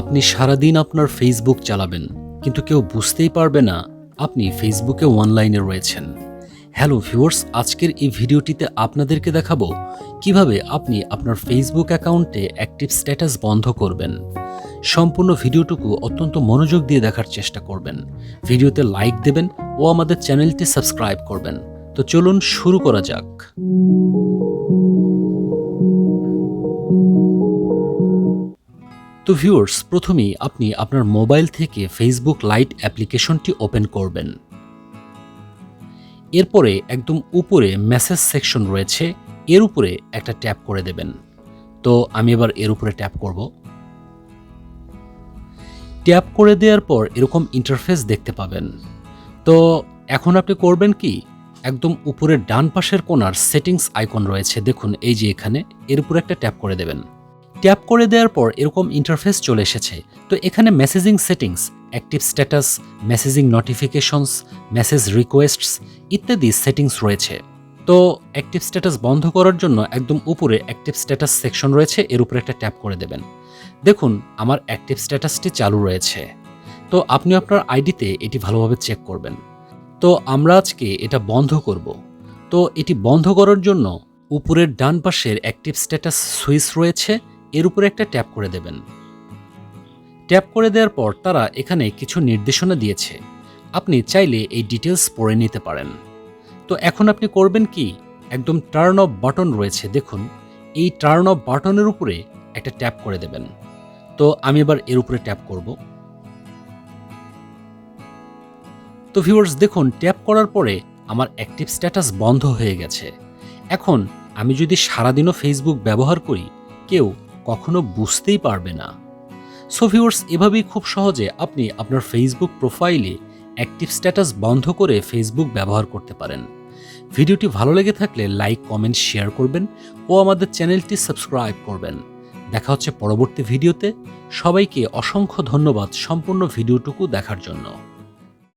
আপনি সারাদিন আপনার ফেসবুক চালাবেন, কিন্তু কেউ বুঝতেই পারবে না আপনি ফেসবুকে অনলাইনে রয়েছেন। হ্যালো ভিউয়ার্স আজকের এই ভিডিওটিতে আপনাদেরকে দেখাবো কীভাবে আপনি আপনার ফেসবুক অ্যাকাউন্টে অ্যাক্টিভ স্ট্যাটাস বন্ধ করবেন। সম্পূর্ণ ভিডিওটুকু অত্যন্ত মনোযোগ দিয়ে দেখার চেষ্টা করবেন। ভিডিওতে লাইক দেবেন ও আমাদের চ্যানেলটি সাবস্ক্রাইব করবেন। তো চলুন শুরু করা যাক। তো ভিউয়ার্স প্রথমেই আপনি আপনার মোবাইল থেকে ফেসবুক লাইট অ্যাপ্লিকেশনটি ওপেন করবেন। এরপরে একদম উপরে মেসেজ সেকশন রয়েছে, এর উপরে একটা ট্যাপ করে দেবেন। তো আমি এবার এর উপরে ট্যাপ করব। ট্যাপ করে দেওয়ার পর এরকম ইন্টারফেস দেখতে পাবেন। তো এখন আপনি করবেন কি? একদম উপরের ডান পাশের কোনার সেটিংস আইকন রয়েছে, দেখুন এই যে এখানে, এর উপরে একটা ট্যাপ করে দেবেন। ট্যাপ করে দেওয়ার পর এরকম ইন্টারফেস চলে এসেছে। তো এখানে messaging settings active status messaging notifications message requests ইত্যাদি সেটিংস রয়েছে। তো অ্যাক্টিভ স্ট্যাটাস বন্ধ করার জন্য একদম উপরে অ্যাক্টিভ স্ট্যাটাস সেকশন রয়েছে, এর উপরে একটা ট্যাপ করে দেবেন। দেখুন, আমার অ্যাক্টিভ স্ট্যাটাসটি চালু রয়েছে। তো আপনি আপনার আইডিতে এটি ভালোভাবে চেক করবেন। তো আমরা আজকে এটা বন্ধ করব। তো এটি বন্ধ করার জন্য উপরের ডান পাশের অ্যাক্টিভ স্ট্যাটাস সুইচ রয়েছে এর উপরে একটা ট্যাপ করে দেবেন। ট্যাপ করে দেওয়ার পর তারা এখানে কিছু নির্দেশনা দিয়েছে। আপনি চাইলে এই ডিটেলস পড়ে নিতে পারেন। তো এখন আপনি করবেন কি? একদম টার্ন অফ বাটন রয়েছে, দেখুন। এই টার্ন অফ বাটনের উপরে একটা ট্যাপ করে দেবেন। তো আমি এবার এর উপরে ট্যাপ করব। তো ভিউয়ার্স দেখুন, ট্যাপ করার পরে আমার অ্যাক্টিভ স্ট্যাটাস বন্ধ হয়ে গেছে। এখন আমি যদি সারাদিনও ফেসবুক ব্যবহার করি, কেউ কখনো বুঝতেই পারবে না। সো ভিউয়ার্স এভাবেই খুব সহজে আপনি আপনার ফেসবুক প্রোফাইলে অ্যাক্টিভ স্ট্যাটাস বন্ধ করে ফেসবুক ব্যবহার করতে পারেন। ভিডিওটি ভালো লেগে থাকলে লাইক কমেন্ট শেয়ার করবেন ও আমাদের চ্যানেলটি সাবস্ক্রাইব করবেন। দেখা হচ্ছে পরবর্তী ভিডিওতে। সবাইকে অসংখ্য ধন্যবাদ সম্পূর্ণ ভিডিওটুকু দেখার জন্য।